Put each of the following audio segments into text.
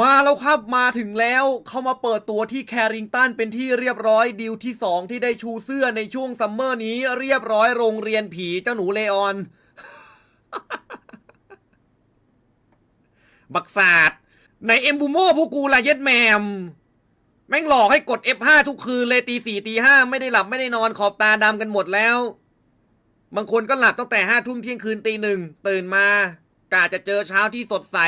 มาแล้วครับมาถึงแล้วเข้ามาเปิดตัวที่แคริงตันเป็นที่เรียบร้อยดีลที่ 2 ที่ได้ชูเสื้อในช่วงซัมเมอร์นี้เรียบร้อยโรงเรียนผีเจ้าหนูเลออน บักศาสตร์ในเอ็มบูโมพวกกูละเย็ดแมม แม่งหลอกให้กด F5 ทุกคืนเลยตีสี่ตีห้าไม่ได้หลับไม่ได้นอนขอบตาดำกันหมดแล้ว บางคนก็หลับตั้งแต่ห้าทุ่มเที่ยงคืนตีหนึ่งตื่นมากะจะเจอเช้าที่สดใส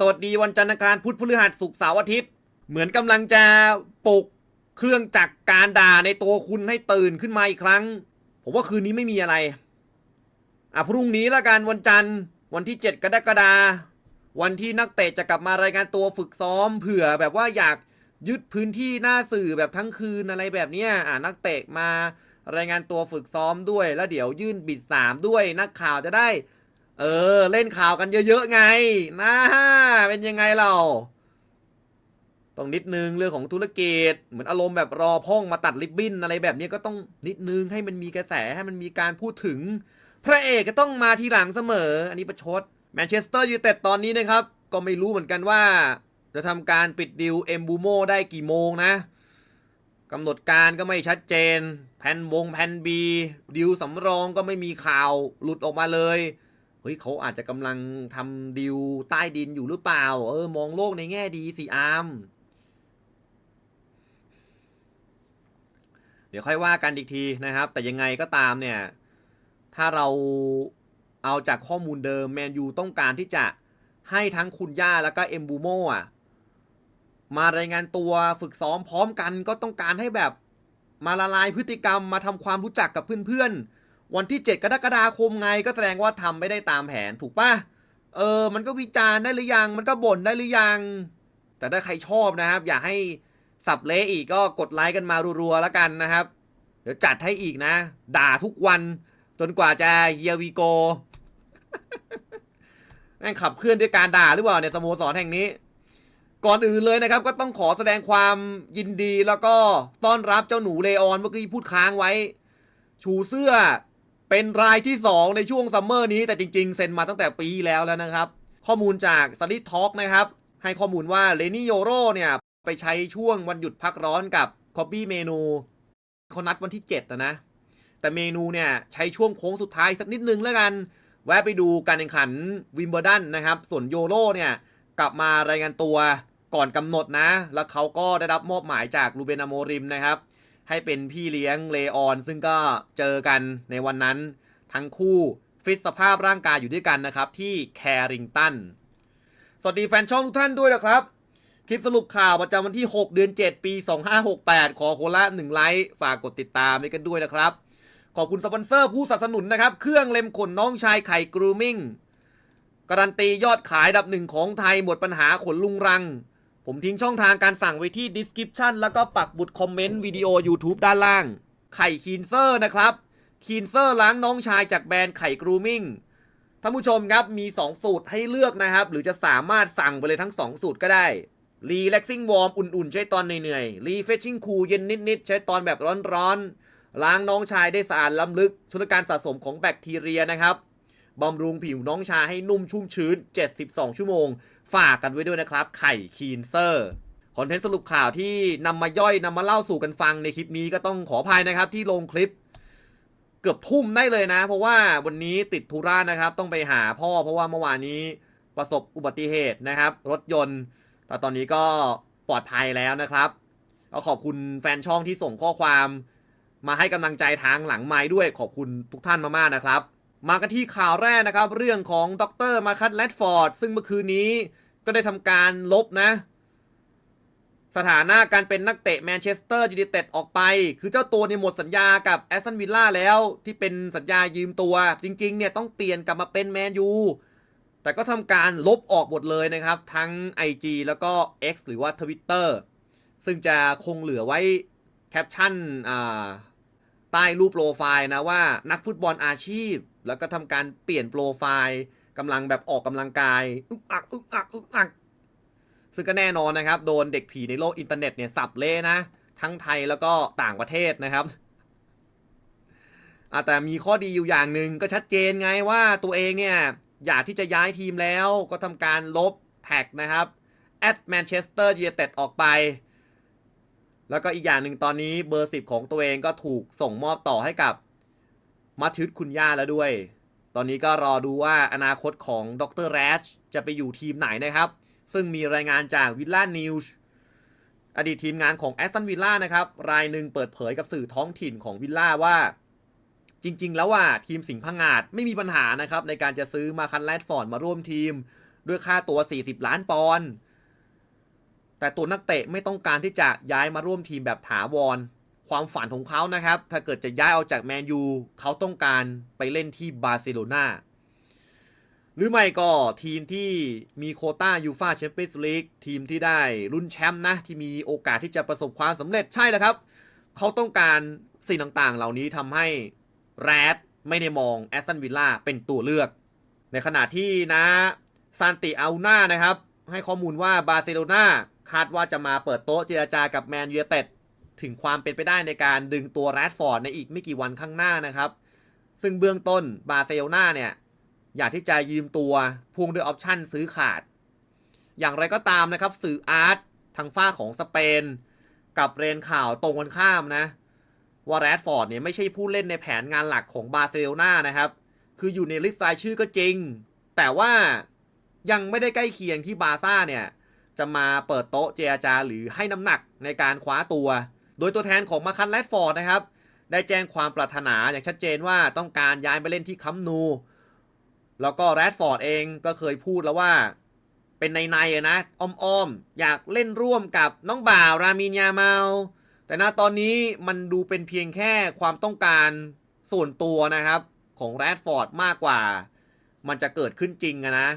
สวัสดีวันจันทร์อังคารพุธพฤหัสศุกร์เสาร์อาทิตย์ เหมือนกำลังจะปลุกเครื่องจักรการด่าในตัวคุณให้ตื่นขึ้นมาอีกครั้ง ผมว่าคืนนี้ไม่มีอะไร อะพรุ่งนี้ละกันวันจันทร์ วันที่ 7 กรกฎาคมวันที่นักเตะจะกลับมารายงานตัวฝึกซ้อมเผื่อแบบว่าอยากยึดพื้นที่หน้าสื่อแบบทั้งคืนอะไรแบบเนี้ยอะนักเตะมารายงานตัวฝึกซ้อมด้วย แล้วเดี๋ยวยื่นบิดสามด้วยนักข่าวจะได้ เออ เล่นข่าวกันเยอะๆไงนะเป็นยังไงเราต้องนิดนึงเรื่องของธุรกิจเหมือนอารมณ์แบบรอพ่องมาตัดริบบิ้นอะไรแบบนี้ก็ต้องนิดนึงให้มันมีกระแสให้มันมีการพูดถึง พระเอกก็ต้องมาทีหลังเสมอ อันนี้ประชดแมนเชสเตอร์ยูไนเต็ดตอนนี้นะครับ ก็ไม่รู้เหมือนกันว่า จะทำการปิดดิวเอมบูโมได้กี่โมงนะกำหนดการก็ไม่ชัดเจน แผนวงแผนบีดิวสำรองก็ไม่มีข่าวหลุดออกมาเลย เฮ้ยเขาอาจจะกำลังทำดิวใต้ดินอยู่หรือเปล่า เออ มองโลกในแง่ดีสิอาร์มเดี๋ยวค่อยว่ากันอีกทีนะครับ แต่ยังไงก็ตามเนี่ย ถ้าเราเอาจากข้อมูลเดิมแมนยูต้องการที่จะให้ทั้งคุณย่าแล้วก็เอมบูโมอะ มารายงานตัวฝึกซ้อมพร้อมกันก็ต้องการให้แบบมาละลายพฤติกรรมมาทำความรู้จักกับเพื่อนๆ วันที่ 7 กรกฎาคมไงก็แสดงว่าทำไม่ได้ตามแผนถูกปะเออ มันก็วิจารณ์ได้หรือยัง มันก็บ่นได้หรือยัง แต่ถ้าใครชอบนะครับ อยากให้สับเละอีกก็กดไลค์กันมารัวๆแล้วกันนะครับ เดี๋ยวจัดให้อีกนะ ด่าทุกวัน จนกว่าจะเฮียวีโกแม่งขับเคลื่อนด้วยการด่าหรือเปล่าเนี่ยสโมสรแห่งนี้ ก่อนอื่นเลยนะครับ ก็ต้องขอแสดงความยินดีแล้วก็ต้อนรับเจ้าหนูเลออนเมื่อกี้พูดค้างไว้ ชูเสื้อ เป็นรายที่ 2 ในช่วงซัมเมอร์นี้แต่จริง ๆ เซ็นมาตั้งแต่ปีแล้วแล้วนะครับ ข้อมูลจากสลิดท็อกนะครับ ให้ข้อมูลว่าเลนี่โยโรเนี่ย ไปใช้ช่วงวันหยุดพักร้อนกับคอ p ปี้เมนูเขานัดวันที่7นะนะ แต่เมนูเนี่ย ใช้ช่วงโค้งสุดท้ายสักนิดนึงแล้วกัน แวะไปดูการแข่งขันวิมเบ l ดันนะครับ ส่วนโยโรเนี่ย กลับมารายงานตัวก่อนกำหนดนะ แล้วเขาก็ได้รับมอบหมายจากลูเบนอาโมริมนะครับ ให้เป็นพี่เลี้ยงเลออน ซึ่งก็เจอกันในวันนั้นทั้งคู่ฟิตสภาพร่างกายอยู่ด้วยกันนะครับ ที่แคริงตัน สวัสดีแฟนช่องทุกท่านด้วยนะครับ คลิปสรุปข่าวประจำวันที่ 6 เดือน 7 ปี 2568 ขอโคละ1ไลค์ฝากกดติดตามให้กันด้วยนะครับ ขอบคุณสปอนเซอร์ผู้สนับสนุนนะครับ เครื่องเล็มขนน้องชายไข่กรูมิ่งการันตียอดขายดับหนึ่งของไทยหมดปัญหาขนลุงรัง ผมทิ้งช่องทางการสั่งไว้ที่ description แล้วก็ปักบุดคอมเมนต์วิดีโอ YouTube ด้านล่าง ไข่คีนเซอร์นะครับ คีนเซอร์ล้างน้องชายจากแบรนด์ไข่กรูมิ่งท่านผู้ชมครับมี 2 สูตรให้เลือกนะครับ หรือจะสามารถสั่งไปเลยทั้ง 2 สูตรก็ได้ Relaxing Warm อุ่นๆ ใช้ตอนเหนื่อยๆ Refreshing Cool เย็นนิดๆ ใช้ตอนแบบร้อนๆ ล้างน้องชายได้สะอาดล้ำลึกช่วยการสะสมของแบคทีเรียนะครับบำรุงผิวน้องชายให้นุ่มชุ่มชื้น 72 ชั่วโมง ฝากกันไว้ด้วยนะครับ ไข่คีนเซอร์คอนเทนต์สรุปข่าวที่นำมาย่อยนำมาเล่าสู่กันฟังในคลิปนี้ก็ต้องขออภัยนะครับ ที่ลงคลิปเกือบทุ่มได้เลยนะ เพราะว่าวันนี้ติดธุระนะครับ ต้องไปหาพ่อ เพราะว่าเมื่อวานนี้ประสบอุบัติเหตุนะครับ รถยนต์ แต่ตอนนี้ก็ปลอดภัยแล้วนะครับก็ขอบคุณแฟนช่องที่ส่งข้อความ มาให้กำลังใจทางหลังไม้ด้วยขอบคุณทุกท่านมากๆนะครับ มากันที่ข่าวแรกนะครับ เรื่องของดรมาคัตแรดฟอร์ด ซึ่งเมื่อคืนนี้ก็ได้ทำการลบนะ สถานะการเป็นนักเตะแมนเชสเตอร์ยูไนเต็ดออกไป คือเจ้าตัวเนี่ยหมดสัญญากับแอสตันวิลล่าแล้วที่เป็นสัญญายืมตัว จริง ๆ เนี่ยต้องเปลี่ยนกลับมาเป็นแมนยูแต่ก็ทำการลบออกหมดเลยนะครับ ทั้ง IG แล้วก็ X หรือว่า Twitter ซึ่งจะคงเหลือไว้แคปชั่นใต้รูปโปรไฟล์นะว่านักฟุตบอลอาชีพ แล้วก็ทำการเปลี่ยนโปรไฟล์กำลังแบบออกกำลังกายอึกอักอึกอักอึกอักซึ่งก็แน่นอนนะครับ โดนเด็กผีในโลกอินเทอร์เน็ตเนี่ยสับเละนะ ทั้งไทยแล้วก็ต่างประเทศนะครับแต่มีข้อดีอยู่อย่างหนึ่งก็ชัดเจนไงว่าตัวเองเนี่ย อยากที่จะย้ายทีมแล้วก็ทำการลบแท็กนะครับแอดแมนเชสเตอร์ยูไนเต็ดออกไป แล้วก็อีกอย่างหนึ่งตอนนี้เบอร์สิบของตัวเองก็ถูกส่งมอบต่อให้กับ มาทิตคุณย่าแล้วด้วย ตอนนี้ก็รอดูว่าอนาคตของดรแรชจะไปอยู่ทีมไหนนะครับ ซึ่งมีรายงานจากวิลล่านิวส์อดีตทีมงานของแอสตันวิลล่านะครับ รายหนึ่งเปิดเผยกับสื่อท้องถิ่นของวิลล่าว่า จริง ๆ แล้วว่าทีมสิงห์พังงาดไม่มีปัญหานะครับ ในการจะซื้อมาคันแรดฟอร์ดมาร่วมทีม ด้วยค่าตัว 40 ล้านปอนด์แต่ตัวนักเตะไม่ต้องการที่จะย้ายมาร่วมทีมแบบถาวร ความฝันของเขานะครับ ถ้าเกิดจะย้ายออกจากแมนยูเขาต้องการไปเล่นที่บาร์เซโลนาหรือไม่ก็ทีมที่มีโคต้ายูฟาแชมเปี้ยนส์ลีกทีมที่ได้รุ่นแชมป์นะ ที่มีโอกาสที่จะประสบความสำเร็จใช่แล้วครับ เขาต้องการสิ่งต่างๆ เหล่านี้ทำให้แรดไม่ได้มองแอสตันวิลล่าเป็นตัวเลือก ในขณะที่นะซานติอาน่านะครับ ให้ข้อมูลว่าบาร์เซโลนาคาดว่าจะมาเปิดโต๊ะเจรจากับแมนยูเต็ด ถึงความเป็นไปได้ในการดึงตัวแรดฟอร์ดในอีกไม่กี่วันข้างหน้านะครับ ซึ่งเบื้องต้นบาร์เซโลนาเนี่ย อยากที่จะยืมตัวพ่วงด้วยออปชั่นซื้อขาด อย่างไรก็ตามนะครับ สื่ออาร์ตทางฝ้าของสเปน กับเรนข่าวตรงกันข้ามนะ ว่าแรดฟอร์ดเนี่ยไม่ใช่ผู้เล่นในแผนงานหลักของบาร์เซโลนานะครับ คืออยู่ในลิสต์รายชื่อก็จริง แต่ว่ายังไม่ได้ใกล้เคียงที่บาซ่าเนี่ยจะมาเปิดโต๊ะเจรจาหรือให้น้ำหนักในการคว้าตัว โดยตัวแทนของมาคันแรดฟอร์ดนะครับ ได้แจ้งความปรารถนาอย่างชัดเจนว่าต้องการย้ายไปเล่นที่คัมป์นู แล้วก็แรดฟอร์ดเองก็เคยพูดแล้วว่า เป็นในในๆนะอ้อมๆ อยากเล่นร่วมกับน้องบ่าวรามินยาเมา แต่ณตอนนี้มันดูเป็นเพียงแค่ความต้องการส่วนตัวนะครับของแรดฟอร์ดมากกว่า มันจะเกิดขึ้นจริงนะ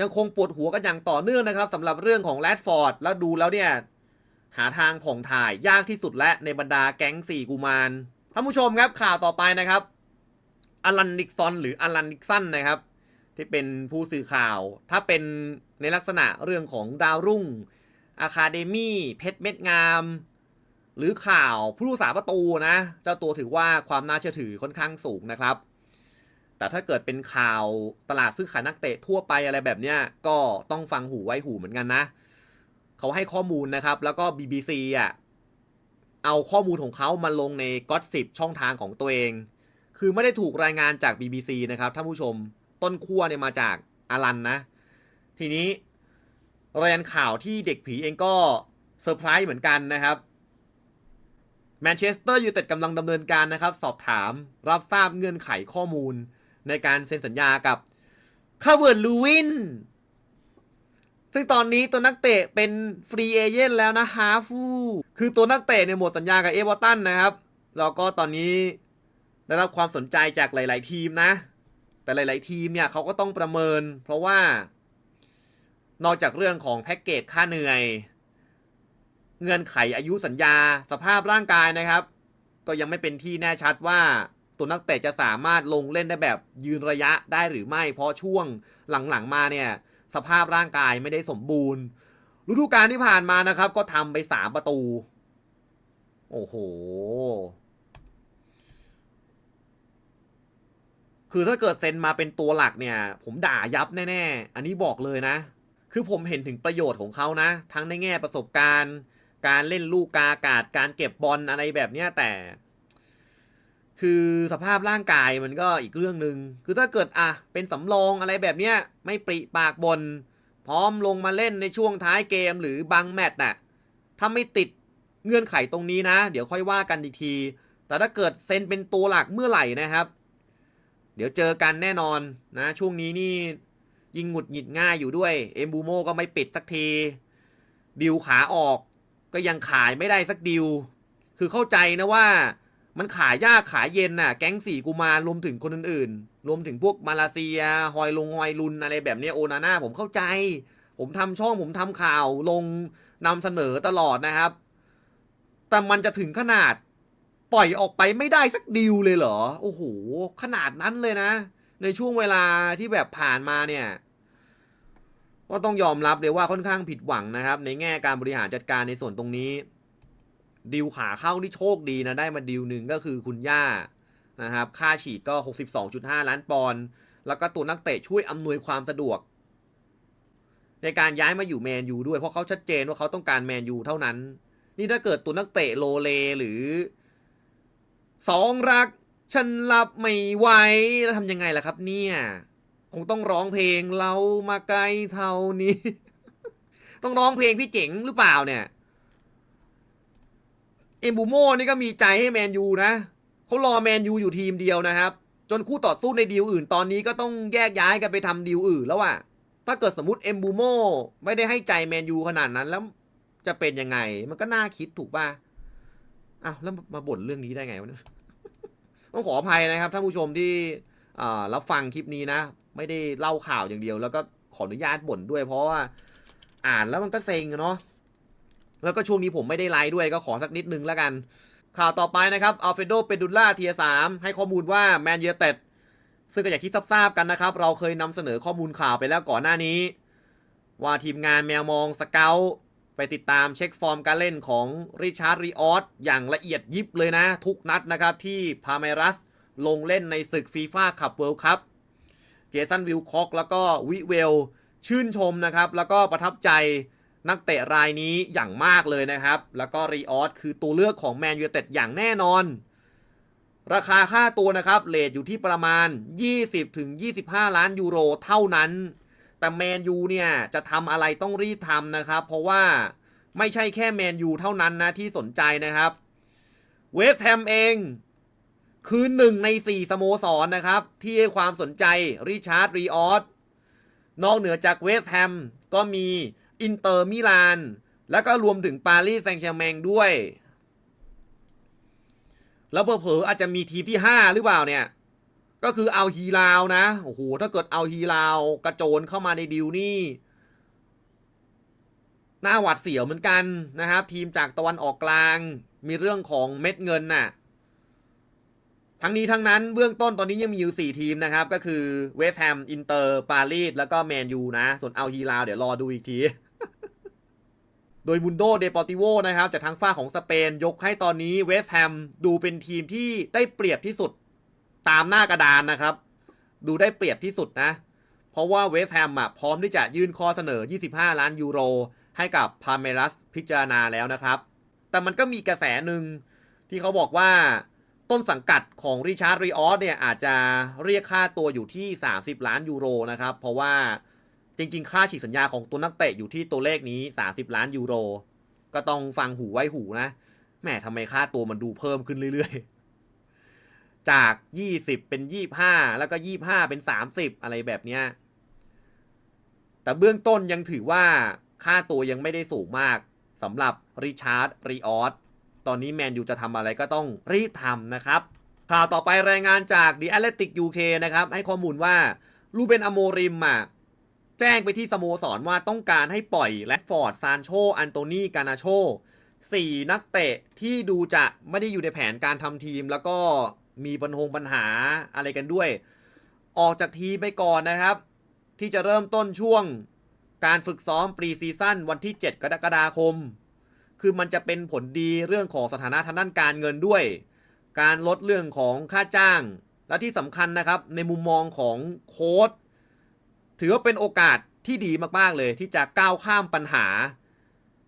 ยังคงปวดหัวกันอย่างต่อเนื่องนะครับสำหรับเรื่องของแรดฟอร์ดแล้วดูแล้วเนี่ย หาทางผ่องถ่ายยากที่สุดและในบรรดาแก๊งสี่กุมารท่านผู้ชมครับข่าวต่อไปนะครับอลันนิกซอนหรืออลันนิกสันนะครับ ที่เป็นผู้สื่อข่าว ถ้าเป็นในลักษณะเรื่องของดาวรุ่งอะคาเดมี่เพชรเม็ดงาม หรือข่าวผู้รักษาประตูนะ เจ้าตัวถือว่าความน่าเชื่อถือค่อนข้างสูงนะครับ แต่ถ้าเกิดเป็นข่าวตลาดซื้อขายนักเตะทั่วไปอะไรแบบเนี้ยก็ต้องฟังหูไว้หูเหมือนกันนะ เขาให้ข้อมูลนะครับ แล้วก็ BBC อะเอาข้อมูลของเขามาลงในก็ s สิบช่องทางของตัวเอง คือไม่ได้ถูกรายงานจาก BBC นะครับท่านผู้ชมต้นขั้วเนี่ยมาจากอารันนะ ทีนี้รายงานข่าวที่เด็กผีเองก็เซอร์ไพรส์เหมือนกันนะครับแมนเชสเตอร์ยูไนเต็ดกำลังดำเนินการนะครับ สอบถามรับทราบเงื่อนไขข้อมูลในการเซ็นสัญญากับคาเวิร์ดลูวิน ซึ่งตอนนี้ตัวนักเตะเป็นฟรีเอเจนต์แล้วนะฮาฟูคือตัวนักเตะเนี่ยหมดสัญญากับเอเวอร์ตันนะครับ แล้วก็ตอนนี้ได้รับความสนใจจากหลาย ๆ ทีมนะ แต่หลาย ๆ ทีมเนี่ยเขาก็ต้องประเมิน เพราะว่า นอกจากเรื่องของแพ็กเกจค่าเหนื่อย เงื่อนไขอายุสัญญา สภาพร่างกายนะครับ ก็ยังไม่เป็นที่แน่ชัดว่าตัวนักเตะจะสามารถลงเล่นได้แบบยืนระยะได้หรือไม่ เพราะช่วงหลังๆมาเนี่ย สภาพร่างกายไม่ได้สมบูรณ์ ฤดูกาลที่ผ่านมานะครับ ก็ทำไปสามประตู โอ้โห คือถ้าเกิดเซ็นมาเป็นตัวหลักเนี่ย ผมด่ายับแน่ๆ อันนี้บอกเลยนะ คือผมเห็นถึงประโยชน์ของเขานะ ทั้งในแง่ประสบการณ์ การเล่นลูกกาอากาศการเก็บบอลอะไรแบบเนี้ยแต่ คือสภาพร่างกายมันก็อีกเรื่องหนึง่งคือถ้าเกิดอะเป็นสำรองอะไรแบบเนี้ยไม่ปริปากบน พร้อมลงมาเล่นในช่วงท้ายเกมหรือบางแมตช์น่ะถ้าไม่ติดเงื่อนไขตรงนี้นะ เดี๋ยวค่อยว่ากันอีกที แต่ถ้าเกิดเซนเป็นตัวหลักเมื่อไหร่นะครับ เดี๋ยวเจอกันแน่นอนนะ ช่วงนี้นี่ยิงหงุดหงิดง่ายอยู่ด้วยเอมบูโมก็ไม่ปิดสักที ดิวขาออกก็ยังขายไม่ได้สักดิว คือเข้าใจนะว่า มันขายยากขายเย็นน่ะ แก๊งสี่กูมารวมถึงคนอื่นๆ รวมถึงพวกมาเลเซีย ฮอยลงฮอยลุนอะไรแบบนี้โอนาน่าผมเข้าใจ ผมทำช่องผมทำข่าวลงนำเสนอตลอดนะครับ แต่มันจะถึงขนาดปล่อยออกไปไม่ได้สักดิวเลยเหรอ โอ้โห ขนาดนั้นเลยนะ ในช่วงเวลาที่แบบผ่านมาเนี่ยก็ต้องยอมรับเลยว่าค่อนข้างผิดหวังนะครับ ในแง่การบริหารจัดการในส่วนตรงนี้ ดิวขาเข้าที่โชคดีนะได้มาดิวหนึ่งก็คือคุณย่านะครับค่าฉีดก็ 62.5 ล้านปอนด์แล้วก็ตัวนักเตะช่วยอำนวยความสะดวก ในการย้ายมาอยู่แมนยูด้วยเพราะเขาชัดเจนว่าเขาต้องการแมนยูเท่านั้น นี่ถ้าเกิดตัวนักเตะโลเลหรือสองรักฉันรับไม่ไหวแล้วทำยังไงล่ะครับ เนี่ย คงต้องร้องเพลงเรามาไกลเท่านี้ ต้องร้องเพลงพี่เจ๋งหรือเปล่าเนี่ย เอมบูโมนี่ก็มีใจให้แมนยูนะเขารอแมนยูอยู่ทีมเดียวนะครับ จนคู่ต่อสู้ในดีลอื่นตอนนี้ก็ต้องแยกย้ายกันไปทำดีลอื่นแล้วอะถ้าเกิดสมมติเอมบูโมไม่ได้ให้ใจแมนยูขนาดนั้นแล้วจะเป็นยังไง มันก็น่าคิดถูกป่ะอ้าวแล้วมาบ่นเรื่องนี้ได้ไงวะเนี่ยต้องขออภัยนะครับท่านผู้ชมที่อ่ารับฟังคลิปนี้นะ ไม่ได้เล่าข่าวอย่างเดียว แล้วก็ขออนุญาตบ่นด้วยเพราะว่า อ่านแล้วมันก็เซ็งอะเนาะ แล้วก็ช่วงนี้ผมไม่ได้ไลฟ์ด้วยก็ขอสักนิดนึงแล้วกัน ข่าวต่อไปนะครับอัลเฟโดเปดูล่าเทียสามให้ข้อมูลว่าแมนยูเต็ดซึ่งก็อย่างที่ทราบกันนะครับ เราเคยนำเสนอข้อมูลข่าวไปแล้วก่อนหน้านี้ ว่าทีมงานแมวมองสเกลไปติดตามเช็คฟอร์มการเล่นของริชาร์ดรีออสอย่างละเอียดยิบเลยนะ ทุกนัดนะครับที่พาเมรัสลงเล่นในศึกฟีฟ่าคัพเวิลด์คัพเจสันวิลคอกแล้วก็วิเวลชื่นชมนะครับ แล้วก็ประทับใจ นักเตะรายนี้อย่างมากเลยนะครับ แล้วก็รีออสคือตัวเลือกของแมนยูเต็ดอย่างแน่นอน ราคาค่าตัวนะครับเลทอยู่ที่ประมาณ 20-25 ล้านยูโรเท่านั้น แต่แมนยูเนี่ยจะทำอะไรต้องรีบทำนะครับ เพราะว่าไม่ใช่แค่แมนยูเท่านั้นนะที่สนใจนะครับเวสต์แฮมเองคือหนึ่งในสี่สโมสรนะครับ ที่ให้ความสนใจริชาร์ดรีออสนอกเหนือจากเวสต์แฮมก็มี อินเตอร์มิลาน แล้วก็รวมถึงปารีสแซงต์แชร์แมงด้วย แล้วเผลอๆอาจจะมีทีมที่ 5 หรือเปล่าเนี่ย ก็คือเอาฮีลาวนะ โอ้โห ถ้าเกิดเอาฮีลาวกระโจนเข้ามาในดิวนี่หน้าหวัดเสียวเหมือนกันนะครับทีมจากตะวันออกกลางมีเรื่องของเม็ดเงินน่ะทั้งนี้ทั้งนั้นเบื้องต้นตอนนี้ยังมีอยู่ 4 ทีมนะครับ ก็คือเวสต์แฮม อินเตอร์ ปารีสแล้วก็แมนยูนะ ส่วนเอาฮีลาวเดี๋ยวรอดูอีกที โดยมุนโดเดปอติโวนะครับจากทางฝ้าของสเปนยกให้ตอนนี้เวสต์แฮมดูเป็นทีมที่ได้เปรียบที่สุดตามหน้ากระดานนะครับ ดูได้เปรียบที่สุดนะ เพราะว่าเวสต์แฮมอะพร้อมที่จะยื่นข้อเสนอ 25 ล้านยูโร ให้กับพาเมรัสพิจารณาแล้วนะครับ แต่มันก็มีกระแสหนึ่งที่เขาบอกว่าต้นสังกัดของริชาร์ดรีออสเนี่ยอาจจะเรียกค่าตัวอยู่ที่ 30 ล้านยูโรนะครับ เพราะว่า จริง ๆ ค่าฉีกสัญญาของตัวนักเตะอยู่ที่ตัวเลขนี้ 30 ล้านยูโร ก็ต้องฟังหูไว้หูนะแหมทำไมค่าตัวมันดูเพิ่มขึ้นเรื่อยๆ จาก 20 เป็น 25 แล้วก็ 25 เป็น 30 อะไรแบบเนี้ย แต่เบื้องต้นยังถือว่าค่าตัวยังไม่ได้สูงมากสำหรับริชาร์ดรีออสตอนนี้แมนยูจะทำอะไรก็ต้องรีบทำนะครับ ข่าวต่อไปรายงานจาก The Athletic UK นะครับ ให้ข้อมูลว่าลูเบนอโมริมอะ แจ้งไปที่สโมสรว่าต้องการให้ปล่อยแรดฟอร์ด ซานโช อันโตนีกานาโชสี่นักเตะที่ดูจะไม่ได้อยู่ในแผนการทำทีม แล้วก็มีปัญหาปัญหาอะไรกันด้วย ออกจากทีมไปก่อนนะครับ ที่จะเริ่มต้นช่วงการฝึกซ้อมปรีซีซั่นวันที่ 7 กรกฎาคม คือมันจะเป็นผลดีเรื่องของสถานะทางด้านการเงินด้วย การลดเรื่องของค่าจ้าง และที่สำคัญนะครับ ในมุมมองของโค้ด ถือว่าเป็นโอกาสที่ดีมากๆเลยที่จะก้าวข้ามปัญหา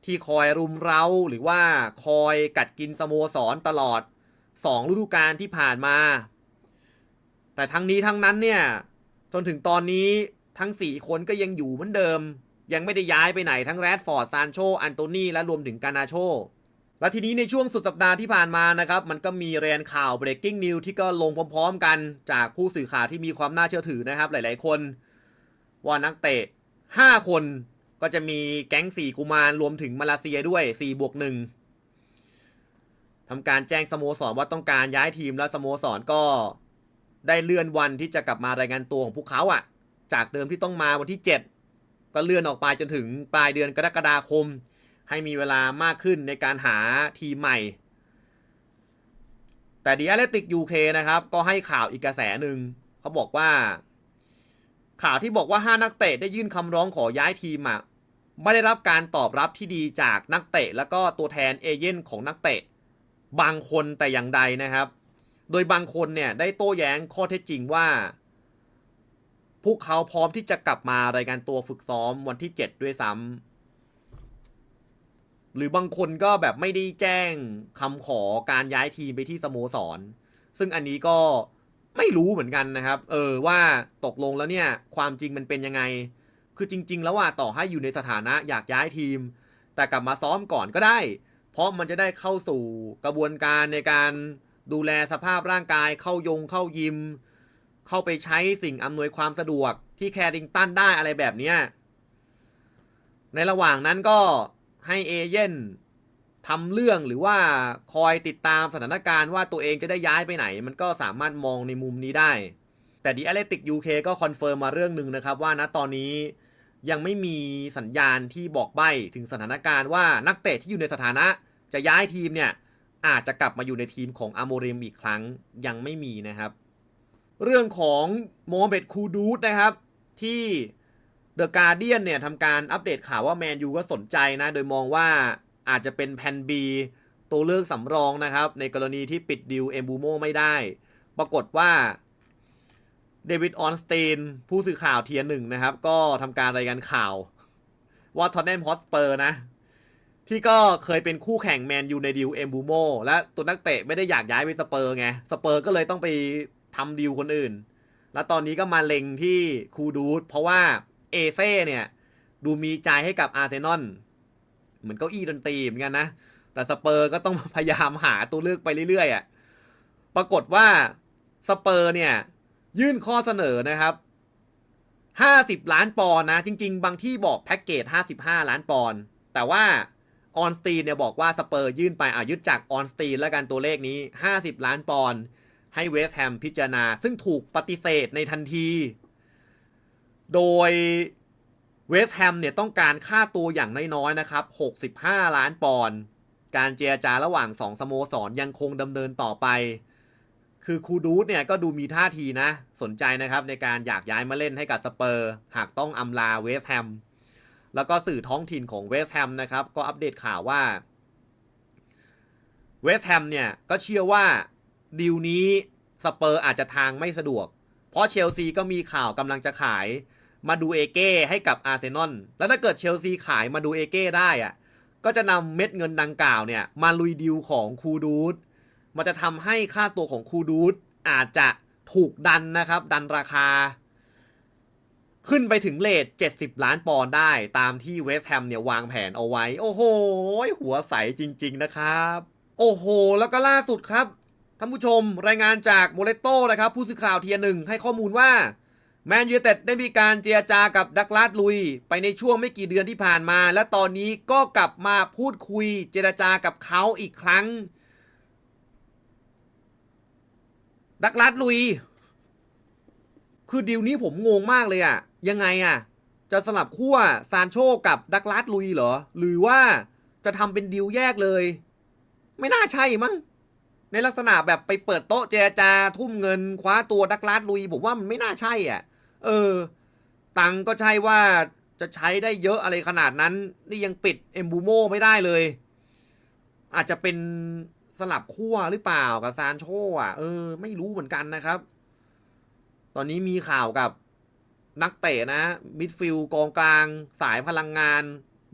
ที่คอยรุมเร้าหรือว่าคอยกัดกินสโมสรตลอด2ฤดูกาลที่ผ่านมา แต่ทั้งนี้ทั้งนั้นเนี่ยจนถึงตอนนี้ทั้ง 4 คนก็ยังอยู่เหมือนเดิม ยังไม่ได้ย้ายไปไหนทั้งแรดฟอร์ดซานโชอันโตนีและรวมถึงกานาโชและทีนี้ในช่วงสุดสัปดาห์ที่ผ่านมานะครับ มันก็มีเรียนข่าว breaking news ที่ก็ลงพร้อม ๆ กันจากผู้สื่อข่าวที่มีความน่าเชื่อถือนะครับ หลาย ๆ คน ว่านักเตะ 5 คนก็จะมีแก๊ง 4 กุมารรวมถึงมาเลเซียด้วย4บวก1ทำการแจ้งสโมสรว่าต้องการย้ายทีมแล้วสโมสรก็ได้เลื่อนวันที่จะกลับมารายงานตัวของพวกเขาอะ่ะ จากเดิมที่ต้องมาวันที่ 7 ก็เลื่อนออกไปจนถึงปลายเดือนกรกฎาคม ให้มีเวลามากขึ้นในการหาทีมใหม่ แต่ดี a อ l e ติก UK นะครับ ก็ให้ข่าวอีกกระแสหนึ่งเขาบอกว่า ข่าวที่บอกว่า 5 นักเตะได้ยื่นคำร้องขอย้ายทีมอะไม่ได้รับการตอบรับที่ดีจากนักเตะ แล้วก็ตัวแทนเอเย่นของนักเตะ บางคนแต่อย่างใดนะครับ โดยบางคนเนี่ยได้โต้แย้งข้อเท็จจริงว่า พวกเขาพร้อมที่จะกลับมารายการตัวฝึกซ้อมวันที่ 7 ด้วยซ้ำหรือบางคนก็แบบไม่ได้แจ้งคำขอการย้ายทีมไปที่สโมสร ซึ่งอันนี้ก็ ไม่รู้เหมือนกันนะครับ เออว่าตกลงแล้วเนี่ย ความจริงมันเป็นยังไง คือจริง ๆ แล้วว่าต่อให้อยู่ในสถานะอยากย้ายทีม แต่กลับมาซ้อมก่อนก็ได้ เพราะมันจะได้เข้าสู่กระบวนการในการดูแลสภาพร่างกายเข้ายงเข้ายิม เข้าไปใช้สิ่งอำนวยความสะดวกที่แคริงตันได้อะไรแบบเนี้ยในระหว่างนั้นก็ให้เอเย่น ทำเรื่องหรือว่าคอยติดตามสถานการณ์ว่าตัวเองจะได้ย้ายไปไหน มันก็สามารถมองในมุมนี้ได้ แต่ดี a อเลติกยูเคก็คอนเฟิร์มมาเรื่องหนึ่งนะครับ ว่าณตอนนี้ยังไม่มีสัญญาณที่บอกใบ้ถึงสถานการณ์ว่านักเตะที่อยู่ในสถานะจะย้ายทีมเนี่ยอาจจะกลับมาอยู่ในทีมของอาโมเรมอีกครั้งยังไม่มีนะครับ เรื่องของโมเมดคูดูดนะครับที่เดอะการเดียนเนี่ยทำการอัปเดตข่าวว่าแมนยูก็สนใจนะ โดยมองว่า อาจจะเป็นแพน B ตัวเลือกสำรองนะครับ ในกรณีที่ปิดดิวเอมบูโมไม่ได้ ปรากฏว่าเดวิดออนสเตนผู้สื่อข่าวเทียหนึ่งนะครับ ก็ทำการรายงานข่าว ว่าทอนแนมฮอสเปอร์นะ ที่ก็เคยเป็นคู่แข่งแมนยูในดิวเอมบูโมและตัวนักเตะไม่ได้อยากย้ายไปสเปอร์ไงสเปอร์ก็เลยต้องไปทำดิวคนอื่น แล้วตอนนี้ก็มาเล็งที่คูดูดเพราะว่าเอเซ่เนี่ย ดูมีใจให้กับอาร์เซนอล เหมือนเก้าอี้ดนตรีเหมือนกันนะ แต่สเปอร์ก็ต้องพยายามหาตัวเลือกไปเรื่อยๆอะ่ะปรากฏว่าสเปอร์เนี่ย ยื่นข้อเสนอนะครับ50 ล้านปอนด์นะ จริง ๆ บางที่บอกแพ็กเกจ 55 ล้านปอนด์แต่ว่าออนสตีนเนี่ยบอกว่าสเปอร์ยื่นไปอะยึดจากออนสตีนแล้วกันตัวเลขนี้ 50 ล้านปอนด์ให้เวสต์แฮมพิจารณา ซึ่งถูกปฏิเสธในทันที โดย เวสต์แฮมเนี่ยต้องการค่าตัวอย่างน้อยๆนะครับ 65 ล้านปอนด์ การเจรจาระหว่าง 2 สโมสรยังคงดำเนินต่อไป คือคูดูดเนี่ยก็ดูมีท่าทีนะ สนใจนะครับในการอยากย้ายมาเล่นให้กับสเปอร์ หากต้องอำลาเวสต์แฮม แล้วก็สื่อท้องถิ่นของเวสต์แฮมนะครับ ก็อัปเดตข่าวว่าเวสต์แฮมเนี่ยก็เชื่อว่าดีลนี้สเปอร์อาจจะทางไม่สะดวก เพราะเชลซีก็มีข่าวกำลังจะขาย มาดูเอเก้ให้กับอาร์เซนอลแล้วถ้าเกิดเชลซีขายมาดูเอเก้ได้อะก็จะนำเม็ดเงินดังกล่าวเนี่ย มาลุยดิวของคูดูดมันจะทำให้ค่าตัวของคูดูดอาจจะถูกดันนะครับ ดันราคา ขึ้นไปถึงเลท70 ล้านปอนด์ได้ตามที่เวสต์แฮมเนี่ยวางแผนเอาไว้ โอ้โห หัวใสจริง ๆ นะครับ โอ้โห แล้วก็ล่าสุดครับท่านผู้ชมรายงานจากโมเลโต้นะครับ ผู้สื่อข่าวเทียร์หนึ่งให้ข้อมูลว่า แมนยูเต็ดได้มีการเจรจากับดักลาสลุย ไปในช่วงไม่กี่เดือนที่ผ่านมา และตอนนี้ก็กลับมาพูดคุยเจรจากับเขาอีกครั้ง ดักลาสลุย คือดีลนี้ผมงงมากเลยอะยังไงอะจะสลับขั้วซานโชกับดักลาสลุยเหรอ หรือว่าจะทำเป็นดีลแยกเลย ไม่น่าใช่มั้งในลักษณะแบบไปเปิดโต๊ะเจรจาทุ่มเงิน คว้าตัวดักลาสลุย ผมว่ามันไม่น่าใช่อะ เออ ตังก็ใช่ว่าจะใช้ได้เยอะอะไรขนาดนั้น นี่ยังปิดเอมบูโมไม่ได้เลย อาจจะเป็นสลับขั้วหรือเปล่ากับซานโชอะ เออ ไม่รู้เหมือนกันนะครับ ตอนนี้มีข่าวกับนักเตะนะ มิดฟิลกองกลาง สายพลังงาน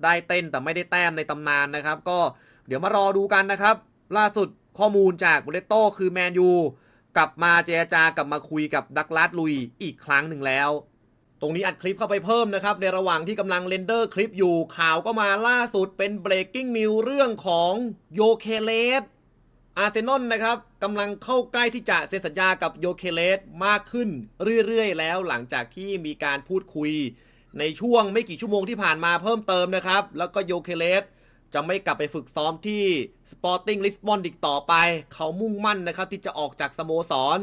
ได้เต้นแต่ไม่ได้แต้มในตำนานนะครับ ก็เดี๋ยวมารอดูกันนะครับ ล่าสุดข้อมูลจากบูเลโต้คือแมนยู กลับมาเจรจากลับมาคุยกับดักลาสลุยอีกครั้งหนึ่งแล้ว ตรงนี้อัดคลิปเข้าไปเพิ่มนะครับ ในระหว่างที่กำลังเรนเดอร์คลิปอยู่ข่าวก็มาล่าสุดเป็น breaking news เรื่องของโยเคเลสอาร์เซนอลนะครับกำลังเข้าใกล้ที่จะเซ็นสัญญากับโยเคเลสมากขึ้นเรื่อยๆ แล้วหลังจากที่มีการพูดคุย ในช่วงไม่กี่ชั่วโมงที่ผ่านมาเพิ่มเติมนะครับ แล้วก็โยเคเลส จะไม่กลับไปฝึกซ้อมที่ Sporting Lisbon อีกต่อไป เขามุ่งมั่นนะครับที่จะออกจากสโมสร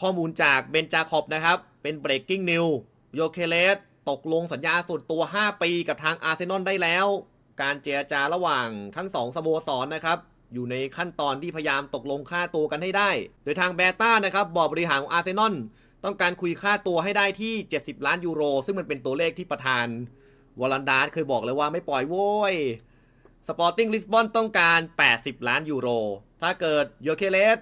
ข้อมูลจากเบนจาคอบนะครับ เป็น breaking news โยเคเลสตกลงสัญญาส่วนตัว 5 ปีกับทางอาร์เซนอลได้แล้ว การเจรจาระหว่างทั้ง 2สโมสรนะครับ อยู่ในขั้นตอนที่พยายามตกลงค่าตัวกันให้ได้ โดยทางเบต้านะครับบอร์ดบริหารของอาร์เซนอลต้องการคุยค่าตัวให้ได้ที่ 70 ล้านยูโร ซึ่งมันเป็นตัวเลขที่ประธานวอลันดาร์เคยบอกเลยว่าไม่ปล่อยโว้ย สปอร์ติ้งลิสบอนต้องการ 80 ล้านยูโร ถ้าเกิดโยเคเลส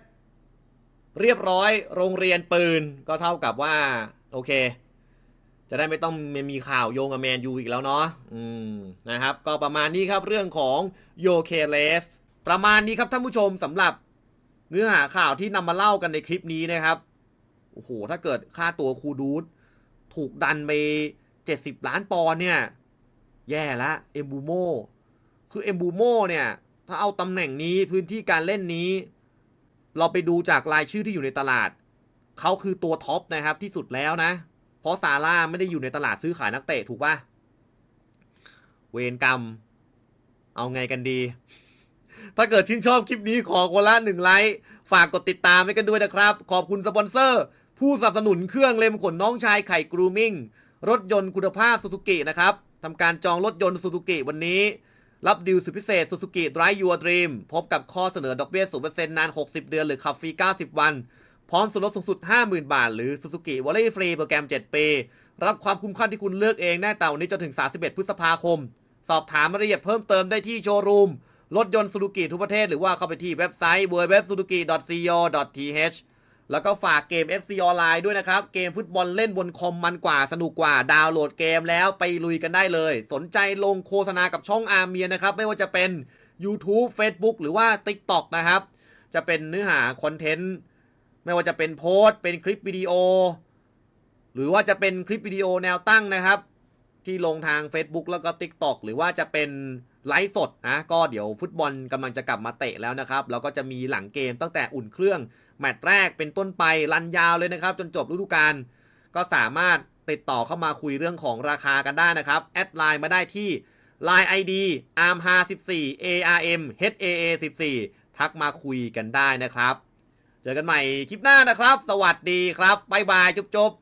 เรียบร้อยโรงเรียนปืนก็เท่ากับว่า โอเค จะได้ไม่ต้องมีข่าวโยงกับแมนยูอีกแล้วเนาะอืมนะครับ ก็ประมาณนี้ครับเรื่องของโยเคเลสประมาณนี้ครับท่านผู้ชมสำหรับเนื้อหาข่าวที่นำมาเล่ากันในคลิปนี้นะครับโอ้โหถ้าเกิดค่าตัวคูดูดถูกดันไป 70 ล้านปอนด์เนี่ย แย่ละเอมบูโม คือเอมบูโมเนี่ยถ้าเอาตำแหน่งนี้พื้นที่การเล่นนี้ เราไปดูจากรายชื่อที่อยู่ในตลาด เขาคือตัวท็อปนะครับที่สุดแล้วนะ เพราะซาร่าไม่ได้อยู่ในตลาดซื้อขายนักเตะถูกปะเวรกรรม เอาไงกันดี ถ้าเกิดชื่นชอบคลิปนี้ขอคนละหนึ่งไลค์ฝากกดติดตามให้กันด้วยนะครับ ขอบคุณสปอนเซอร์ ผู้สนับสนุนเครื่องเล็มขนน้องชายไข่กรูมิ่งรถยนต์คุณภาพ s ู z u กินะครับทำการจองรถยนต์ s ู z u กิวันนี้ รับดีลสุดพิเศษ Suzuki Drive Your Dream พบกับข้อเสนอดอกเบี้ย 0%นาน 60 เดือน หรือขับฟรี 90 วัน พร้อมส่วนลดสูงสุด 50,000 บาท หรือ Suzuki w a l l e y Free โปรแกรม 7 ปี รับความคุ้มค่าที่คุณเลือกเองได้แต่วันนี้จนถึง 31 พฤษภาคม สอบถามรายละเอียดเพิ่มเติมได้ที่โชว์รูมรถยนต์ Suzuki ทุกประเทศหรือว่าเข้าไปที่เว็บไซต์ www.suzuki.co.th แล้วก็ฝากเกม FC ออนไลน์ด้วยนะครับ เกมฟุตบอลเล่นบนคอมมันกว่าสนุกกว่าดาวน์โหลดเกมแล้วไปลุยกันได้เลย สนใจลงโฆษณากับช่องอาร์เมียนะครับ ไม่ว่าจะเป็น YouTube Facebook หรือว่า TikTok นะครับ จะเป็นเนื้อหาคอนเทนต์ไม่ว่าจะเป็นโพสต์ เป็นคลิปวิดีโอ หรือว่าจะเป็นคลิปวิดีโอแนวตั้งนะครับ ที่ลงทาง Facebook แล้วก็ TikTok หรือว่าจะเป็นไลฟ์สดนะก็เดี๋ยวฟุตบอลกำลังจะกลับมาเตะแล้วนะครับแล้วก็จะมีหลังเกมตั้งแต่อุ่นเครื่อง แมตช์แรกเป็นต้นไปรันยาวเลยนะครับ จนจบฤดูกาลก็สามารถติดต่อเข้ามาคุยเรื่องของราคากันได้นะครับ แอดไลน์มาได้ที่ Line ID arm54 arm haa 14ทักมาคุยกันได้นะครับ เจอกันใหม่คลิปหน้านะครับ สวัสดีครับบ๊ายบายจุ๊บ